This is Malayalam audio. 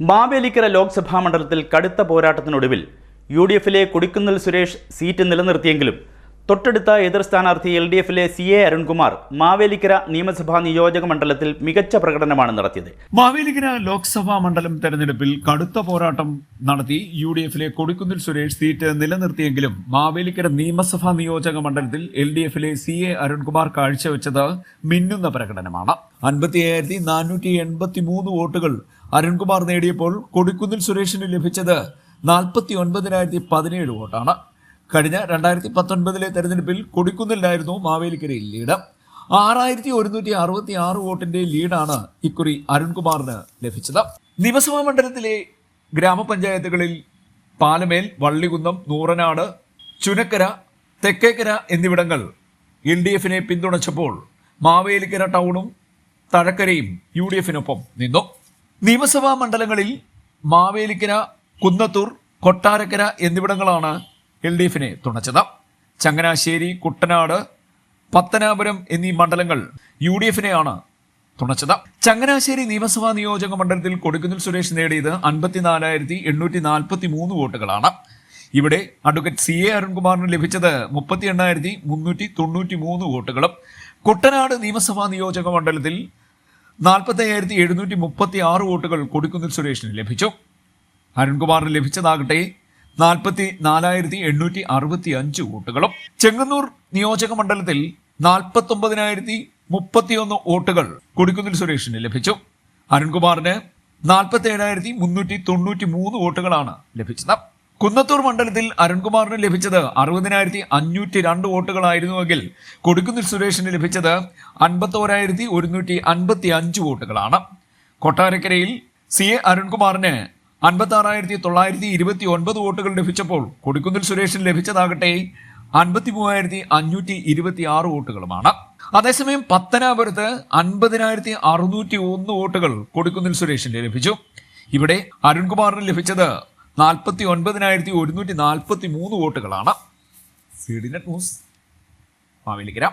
മാവേലിക്കര ലോക്സഭാ മണ്ഡലത്തിൽ കടുത്ത പോരാട്ടത്തിനൊടുവിൽ യു ഡി എഫിലെ കൊടിക്കുന്നിൽ സുരേഷ് സീറ്റ് നിലനിർത്തിയെങ്കിലും തൊട്ടടുത്ത എതിർ സ്ഥാനാർത്ഥി എൽ ഡി എഫിലെ സി എ അരുൺകുമാർ മാവേലിക്കര നിയമസഭാ നിയോജക മണ്ഡലത്തിൽ മികച്ച പ്രകടനമാണ് നടത്തിയത്. മാവേലിക്കര ലോക്സഭാ മണ്ഡലം തെരഞ്ഞെടുപ്പിൽ കടുത്ത പോരാട്ടം നടത്തി യു ഡി എഫിലെ കൊടിക്കുന്നിൽ സുരേഷ് സീറ്റ് നിലനിർത്തിയെങ്കിലും മാവേലിക്കര നിയമസഭാ നിയോജക മണ്ഡലത്തിൽ എൽ ഡി എഫിലെ സി എ അരുൺകുമാർ കാഴ്ചവെച്ചത് മിന്നുന്ന പ്രകടനമാണ്. അൻപത്തി അയ്യായിരത്തി നാനൂറ്റി എൺപത്തി മൂന്ന് വോട്ടുകൾ അരുൺകുമാർ നേടിയപ്പോൾ കൊടിക്കുന്നിൽ സുരേഷിന് ലഭിച്ചത് നാൽപ്പത്തി ഒൻപതിനായിരത്തി പതിനേഴ് വോട്ടാണ്. കഴിഞ്ഞ രണ്ടായിരത്തി പത്തൊൻപതിലെ തെരഞ്ഞെടുപ്പിൽ കൊടുക്കുന്നില്ലായിരുന്നു മാവേലിക്കരയിൽ ലീഡ്. ആറായിരത്തി ഒരുന്നൂറ്റി അറുപത്തി ആറ് വോട്ടിന്റെ ലീഡാണ് ഇക്കുറി അരുൺകുമാറിന് ലഭിച്ചത്. നിയമസഭാ മണ്ഡലത്തിലെ ഗ്രാമപഞ്ചായത്തുകളിൽ പാലമേൽ വള്ളികുന്നം നൂറനാട് ചുനക്കര തെക്കേക്കര എന്നിവിടങ്ങൾ എൽ ഡി എഫിനെ പിന്തുണച്ചപ്പോൾ മാവേലിക്കര ടൗണും തഴക്കരയും യു ഡി എഫിനൊപ്പം നിന്നു. നിയമസഭാ മണ്ഡലങ്ങളിൽ മാവേലിക്കര കുന്നത്തൂർ കൊട്ടാരക്കര എന്നിവിടങ്ങളാണ് എൽ ഡി എഫിനെ തുണച്ചത്. ചങ്ങനാശ്ശേരി കുട്ടനാട് പത്തനാപുരം എന്നീ മണ്ഡലങ്ങൾ യു ഡി എഫിനെയാണ് തുണച്ചത്. ചങ്ങനാശ്ശേരി നിയമസഭാ നിയോജക മണ്ഡലത്തിൽ കൊടുക്കുന്നിൽ സുരേഷ് നേടിയത് അൻപത്തിനാലായിരത്തി എണ്ണൂറ്റി നാൽപ്പത്തി മൂന്ന് വോട്ടുകളാണ്. ഇവിടെ അഡ്വക്കേറ്റ് സി എ അരുൺകുമാറിന് ലഭിച്ചത് മുപ്പത്തി എണ്ണായിരത്തി മുന്നൂറ്റി തൊണ്ണൂറ്റി മൂന്ന് വോട്ടുകളും. കുട്ടനാട് നിയമസഭാ നിയോജക മണ്ഡലത്തിൽ നാൽപ്പത്തി അയ്യായിരത്തി എഴുന്നൂറ്റി മുപ്പത്തി ആറ് വോട്ടുകൾ കൊടുക്കുന്നിൽ സുരേഷിന് ലഭിച്ചു. അരുൺകുമാറിന് ലഭിച്ചതാകട്ടെ നാൽപ്പത്തി നാലായിരത്തി എണ്ണൂറ്റി അറുപത്തി അഞ്ച് വോട്ടുകളും. ചെങ്ങന്നൂർ നിയോജക മണ്ഡലത്തിൽ നാൽപ്പത്തി ഒമ്പതിനായിരത്തി മുപ്പത്തിയൊന്ന് വോട്ടുകൾ കൊടിക്കുന്നിൽ സുരേഷിന് ലഭിച്ചു. അരുൺകുമാറിന് നാൽപ്പത്തി ഏഴായിരത്തി മുന്നൂറ്റി തൊണ്ണൂറ്റി മൂന്ന് വോട്ടുകളാണ് ലഭിച്ചത്. കുന്നത്തൂർ മണ്ഡലത്തിൽ അരുൺകുമാറിന് ലഭിച്ചത് അറുപതിനായിരത്തി അഞ്ഞൂറ്റി രണ്ട് വോട്ടുകളായിരുന്നുവെങ്കിൽ കൊടിക്കുന്നിൽ സുരേഷിന് ലഭിച്ചത് അൻപത്തോരായിരത്തി ഒരുന്നൂറ്റി അൻപത്തി അഞ്ച് വോട്ടുകളാണ്. കൊട്ടാരക്കരയിൽ സി എ അരുൺകുമാറിന് അൻപത്തി ആറായിരത്തി തൊള്ളായിരത്തി ഇരുപത്തി ഒൻപത് വോട്ടുകൾ ലഭിച്ചപ്പോൾ കൊടിക്കുന്നിൽ സുരേഷിന് ലഭിച്ചതാകട്ടെ അൻപത്തി മൂവായിരത്തി അഞ്ഞൂറ്റി ഇരുപത്തി ആറ് വോട്ടുകളുമാണ്. അതേസമയം പത്തനാപുരത്ത് അൻപതിനായിരത്തി അറുന്നൂറ്റി ഒന്ന് വോട്ടുകൾ കൊടിക്കുന്നിൽ സുരേഷിന് ലഭിച്ചു. ഇവിടെ അരുൺകുമാറിന് ലഭിച്ചത് നാൽപ്പത്തി ഒൻപതിനായിരത്തി ഒരുന്നൂറ്റി നാൽപ്പത്തി മൂന്ന് വോട്ടുകളാണ് ന്യൂസ് മാവേലിക്കര.